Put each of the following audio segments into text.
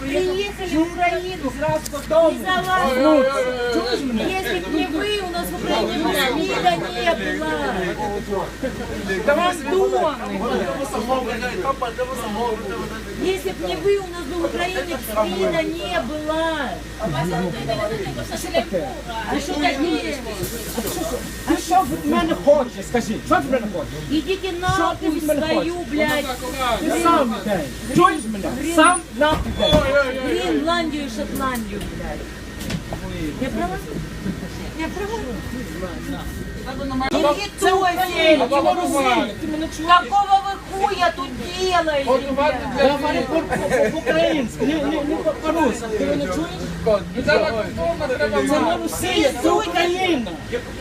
приехали в Украину Зразу додому. из-за вас. Чуєш мене? Если бы не вы, у нас в Украине бы СМИда не было. Гондоны. Если бы не вы, у нас бы в Украине СМИда не было. А что такие? Ти що від мене хочеш? Скажи, що від мене хочеш? Идите Что ты нахуй в меня свою, блядь, Ти сам іде. Чуєш мене? Сам нахуй іде. Гренландию и Шотландию, блядь. Я права? Я права? Це Україна, ти не Росія. Ти мене чуєш? Какого вы хуя тут делаете? блядь? Я говорю по- по- по-українськи, не, не, не по- по-русски. Ти мене чуєш? Це не Росія, це Україна.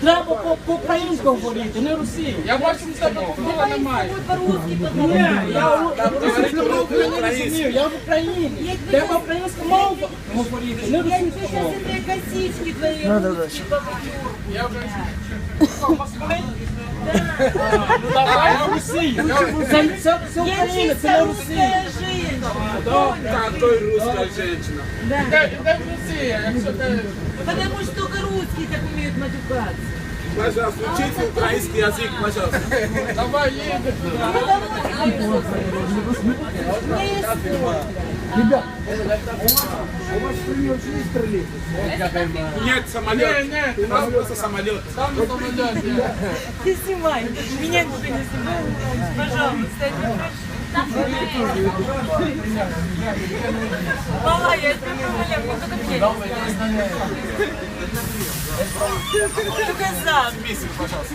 Треба по- по-українськи говорити, не Росія. Я бачу, що тебе культура немає. Вы по-русски Ні, поговорите. я у- я не розумію, я в Україні. Треба українську мову говорити, не Я російську тебе сейчас мову. этой косички твоей русские побью. Ну давай в Росію. Це, це, це Я Україна, це чисто не русская Росія. женщина. Такой русская женщина. Да. Де, де Росія, якщо ти... Потому что только русские так умеют матюкаться. Пожалуйста, учите украинский язык, пожалуйста. Давай їдемо. У меня есть свой. Ребят, Нет, самолет. Не, не. У нас просто самолет. Там на самоліті. Ты снимай. Меня никто не снимает. Пожалуйста. Мала, я тебя умоляю, только мне. Только за. Миссию, пожалуйста.